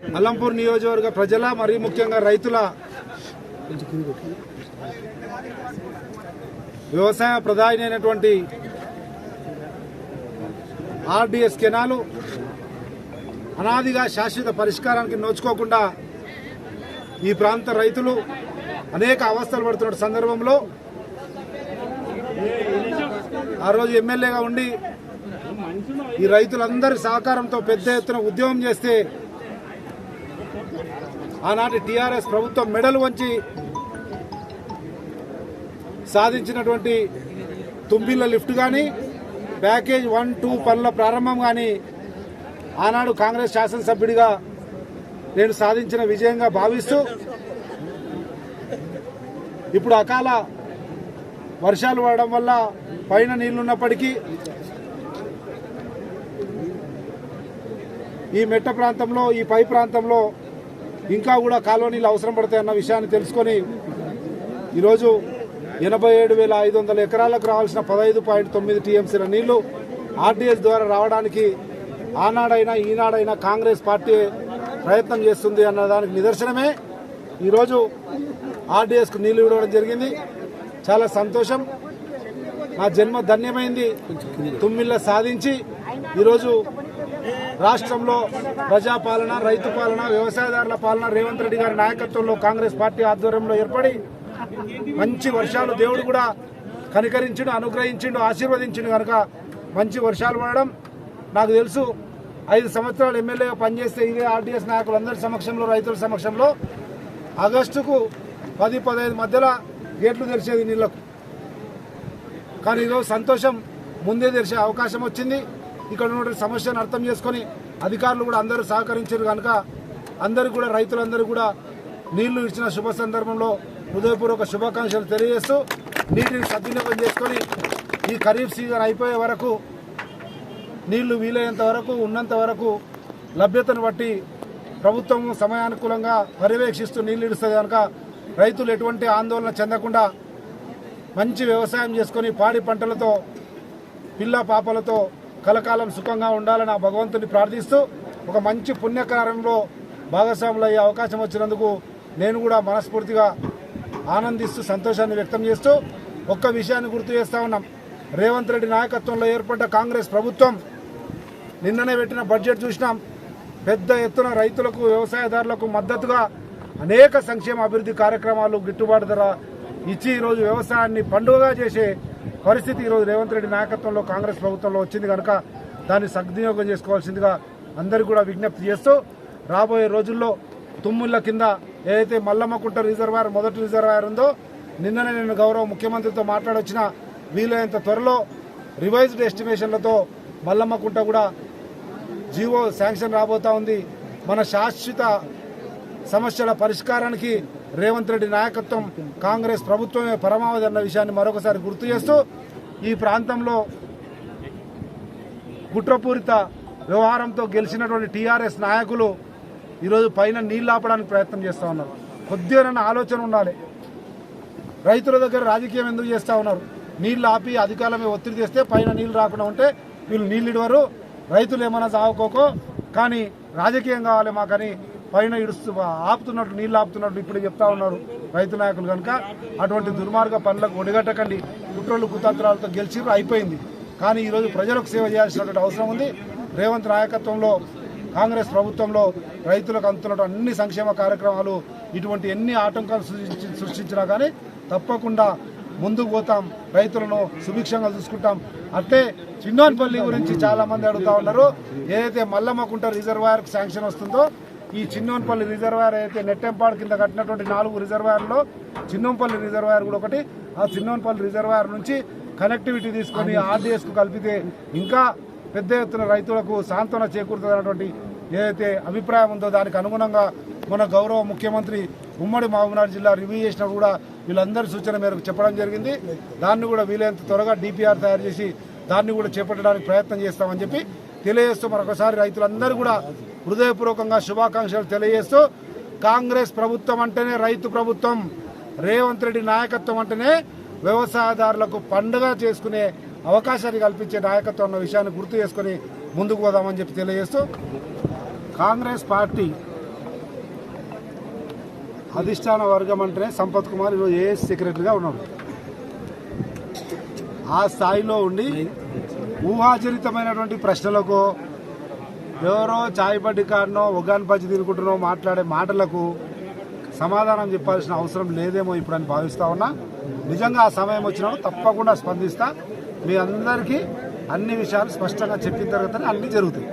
అల్లంపూర్ నియోజకవర్గ ప్రజల మరియు ముఖ్యంగా రైతుల వ్యవసాయ ప్రధానమైనటువంటి ఆర్డిఎస్ కెనాలు అనాదిగా శాశ్వత పరిష్కారానికి నోచుకోకుండా ఈ ప్రాంత రైతులు అనేక అవస్థలు పడుతున్న సందర్భంలో ఆ రోజు ఎమ్మెల్యేగా ఉండి ఈ రైతులందరి సహకారంతో పెద్ద ఎత్తున ఉద్యమం చేస్తే ఆనాటి టీఆర్ఎస్ ప్రభుత్వం మెడలు వంచి సాధించినటువంటి తుంబిళ్ళ లిఫ్ట్ కానీ ప్యాకేజ్ వన్ టూ పనుల ప్రారంభం కానీ ఆనాడు కాంగ్రెస్ శాసనసభ్యుడిగా నేను సాధించిన విజయంగా భావిస్తూ ఇప్పుడు అకాల వర్షాలు పడడం వల్ల పైన నీళ్ళున్నప్పటికీ ఈ మెట్ట ప్రాంతంలో ఈ పై ప్రాంతంలో ఇంకా కూడా కాలువ నీళ్ళు అవసరం పడతాయన్న విషయాన్ని తెలుసుకొని ఈరోజు ఎనభై ఏడు వేల ఐదు వందల ఎకరాలకు రావాల్సిన పదహైదు పాయింట్ తొమ్మిది టీఎంసీల నీళ్ళు ఆర్డీఎస్ ద్వారా రావడానికి ఆనాడైనా ఈనాడైనా కాంగ్రెస్ పార్టీ ప్రయత్నం చేస్తుంది అన్న దానికి నిదర్శనమే. ఈరోజు ఆర్డీఎస్కు నీళ్ళు ఇవ్వడం జరిగింది. చాలా సంతోషం. నా జన్మ ధన్యమైంది. తుమ్మిళ్ళ సాధించి ఈరోజు రాష్ట్రంలో ప్రజాపాలన రైతు పాలన వ్యవసాయదారుల పాలన రేవంత్ రెడ్డి గారి నాయకత్వంలో కాంగ్రెస్ పార్టీ ఆధ్వర్యంలో ఏర్పడి మంచి వర్షాలు దేవుడు కూడా కనికరించిండు అనుగ్రహించిండు ఆశీర్వదించిండు కనుక మంచి వర్షాలు పడడం నాకు తెలుసు. ఐదు సంవత్సరాలు ఎమ్మెల్యేగా పనిచేస్తే ఇదే ఆర్డీఎస్ నాయకులందరి సమక్షంలో రైతుల సమక్షంలో. ఆగస్టుకు పది పదహైదు మధ్యలో గేట్లు తెరిచేది నీళ్ళకు కానీ ఈరోజు సంతోషం ముందే తెరిచే అవకాశం వచ్చింది. ఇక్కడ ఉన్నటువంటి సమస్యను అర్థం చేసుకొని అధికారులు కూడా అందరూ సహకరించారు కనుక అందరూ కూడా రైతులందరూ కూడా నీళ్ళు ఇచ్చిన శుభ సందర్భంలో హృదయపూర్వక శుభాకాంక్షలు తెలియజేస్తూ నీటిని సద్వినియోగం చేసుకొని ఈ ఖరీఫ్ సీజన్ అయిపోయే వరకు నీళ్ళు వీలైనంత వరకు ఉన్నంత వరకు లభ్యతను బట్టి ప్రభుత్వం సమయానుకూలంగా పర్యవేక్షిస్తూ నీళ్ళు ఇస్తుంది కనుక రైతులు ఎటువంటి ఆందోళన చెందకుండా మంచి వ్యవసాయం చేసుకొని పాడి పంటలతో పిల్ల పాపలతో కలకాలం సుఖంగా ఉండాలని ఆ భగవంతుని ప్రార్థిస్తూ ఒక మంచి పుణ్యకార్యంలో భాగస్వాములు అయ్యే అవకాశం వచ్చినందుకు నేను కూడా మనస్ఫూర్తిగా ఆనందిస్తూ సంతోషాన్ని వ్యక్తం చేస్తూ ఒక్క విషయాన్ని గుర్తు చేస్తా ఉన్నాం. రేవంత్ రెడ్డి నాయకత్వంలో ఏర్పడ్డ కాంగ్రెస్ ప్రభుత్వం నిన్ననే పెట్టిన బడ్జెట్ చూసినాం. పెద్ద ఎత్తున రైతులకు వ్యవసాయదారులకు మద్దతుగా అనేక సంక్షేమ అభివృద్ధి కార్యక్రమాలు గిట్టుబాటు ధర ఇచ్చి ఈరోజు వ్యవసాయాన్ని పండుగగా చేసే పరిస్థితి ఈరోజు రేవంత్ రెడ్డి నాయకత్వంలో కాంగ్రెస్ ప్రభుత్వంలో వచ్చింది కనుక దాన్ని సద్వినియోగం చేసుకోవాల్సిందిగా అందరికీ కూడా విజ్ఞప్తి చేస్తూ రాబోయే రోజుల్లో తుమ్ముళ్ళ కింద ఏదైతే మల్లమ్మకుంట రిజర్వాయర్ మొదటి రిజర్వాయర్ ఉందో నిన్ననే నేను గౌరవ ముఖ్యమంత్రితో మాట్లాడొచ్చిన వీలైనంత త్వరలో రివైజ్డ్ ఎస్టిమేషన్లతో మల్లమ్మకుంట కూడా జీవో శాంక్షన్ రాబోతా ఉంది. మన శాశ్వత సమస్యల పరిష్కారానికి రేవంత్ రెడ్డి నాయకత్వం కాంగ్రెస్ ప్రభుత్వమే పరమావధి అన్న విషయాన్ని మరొకసారి గుర్తు చేస్తూ ఈ ప్రాంతంలో కుట్రపూరిత వ్యవహారంతో గెలిచినటువంటి టీఆర్ఎస్ నాయకులు ఈరోజు పైన నీళ్ళు ఆపడానికి ప్రయత్నం చేస్తూ ఉన్నారు. కొద్దిగా ఆలోచన ఉండాలి. రైతుల దగ్గర రాజకీయం ఎందుకు చేస్తూ ఉన్నారు? నీళ్ళు ఆపి అధికారమే ఒత్తిడి చేస్తే పైన నీళ్ళు రాకుండా ఉంటే వీళ్ళు నీళ్ళు ఇడవరు. రైతులు ఏమైనా సాగుకోకో కానీ రాజకీయం కావాలి మాకని పైన ఇడుస్తూ ఆపుతున్నట్టు నీళ్ళు ఆపుతున్నట్టు ఇప్పుడు చెప్తా ఉన్నారు రైతు నాయకులు కనుక. అటువంటి దుర్మార్గ పనులకు ఒడిగట్టకండి. కుట్రలు కుతంత్రాలతో గెలిచి అయిపోయింది. కానీ ఈరోజు ప్రజలకు సేవ చేయాల్సినటువంటి అవసరం ఉంది. రేవంత్ నాయకత్వంలో కాంగ్రెస్ ప్రభుత్వంలో రైతులకు అందుతున్న అన్ని సంక్షేమ కార్యక్రమాలు ఇటువంటి ఎన్ని ఆటంకాలు సృష్టించి సృష్టించినా కానీ తప్పకుండా ముందుకు పోతాం. రైతులను సుభిక్షంగా చూసుకుంటాం. అట్లే చిన్నోన్పల్లి గురించి చాలామంది అడుగుతూ అడుగుతా ఉన్నారు. ఏదైతే మల్లమ్మకుంట రిజర్వాయర్ శాంక్షన్ వస్తుందో ఈ చిన్నోన్పల్లి రిజర్వాయర్ అయితే నెట్టెంపాడు కింద కట్టినటువంటి నాలుగు రిజర్వాయర్లో చిన్నంపల్లి రిజర్వాయర్ కూడా ఒకటి. ఆ చిన్నోన్పల్లి రిజర్వాయర్ నుంచి కనెక్టివిటీ తీసుకొని ఆర్డీఎస్కు కలిపితే ఇంకా పెద్ద ఎత్తున రైతులకు సాంత్వన చేకూరుతున్నటువంటి ఏదైతే అభిప్రాయం ఉందో దానికి అనుగుణంగా మన గౌరవ ముఖ్యమంత్రి ఉమ్మడి మహబూబ్నగర్ జిల్లా రివ్యూ చేసినప్పుడు కూడా వీళ్ళందరి సూచన మేరకు చెప్పడం జరిగింది. దాన్ని కూడా వీలైనంత త్వరగా డిపిఆర్ తయారు చేసి దాన్ని కూడా చేపట్టడానికి ప్రయత్నం చేస్తామని చెప్పి తెలియజేస్తూ మరొకసారి రైతులందరూ కూడా హృదయపూర్వకంగా శుభాకాంక్షలు తెలియజేస్తూ కాంగ్రెస్ ప్రభుత్వం అంటేనే రైతు ప్రభుత్వం రేవంత్ రెడ్డి నాయకత్వం అంటేనే వ్యవసాయదారులకు పండుగ చేసుకునే అవకాశాన్ని కల్పించే నాయకత్వం ఉన్న విషయాన్ని గుర్తు చేసుకుని ముందుకు పోదామని చెప్పి తెలియజేస్తూ కాంగ్రెస్ పార్టీ అధిష్టాన వర్గం అంటేనే సంపత్ కుమార్ ఈరోజు ఏఎస్ సెక్రటరీగా ఉన్నాడు. ఆ స్థాయిలో ఉండి ఊహాజనితమైనటువంటి ప్రశ్నలకు ఎవరో చాయ్ పడ్డి కాడనో ఒగాన్ పచ్చి తిరుగుకుంటున్నో మాట్లాడే మాటలకు సమాధానం చెప్పాల్సిన అవసరం లేదేమో ఇప్పుడు అని భావిస్తా ఉన్నా. నిజంగా ఆ సమయం వచ్చినప్పుడు తప్పకుండా స్పందిస్తా. మీ అందరికీ అన్ని విషయాలు స్పష్టంగా చెప్పిన తర్వాతనే అన్నీ జరుగుతాయి.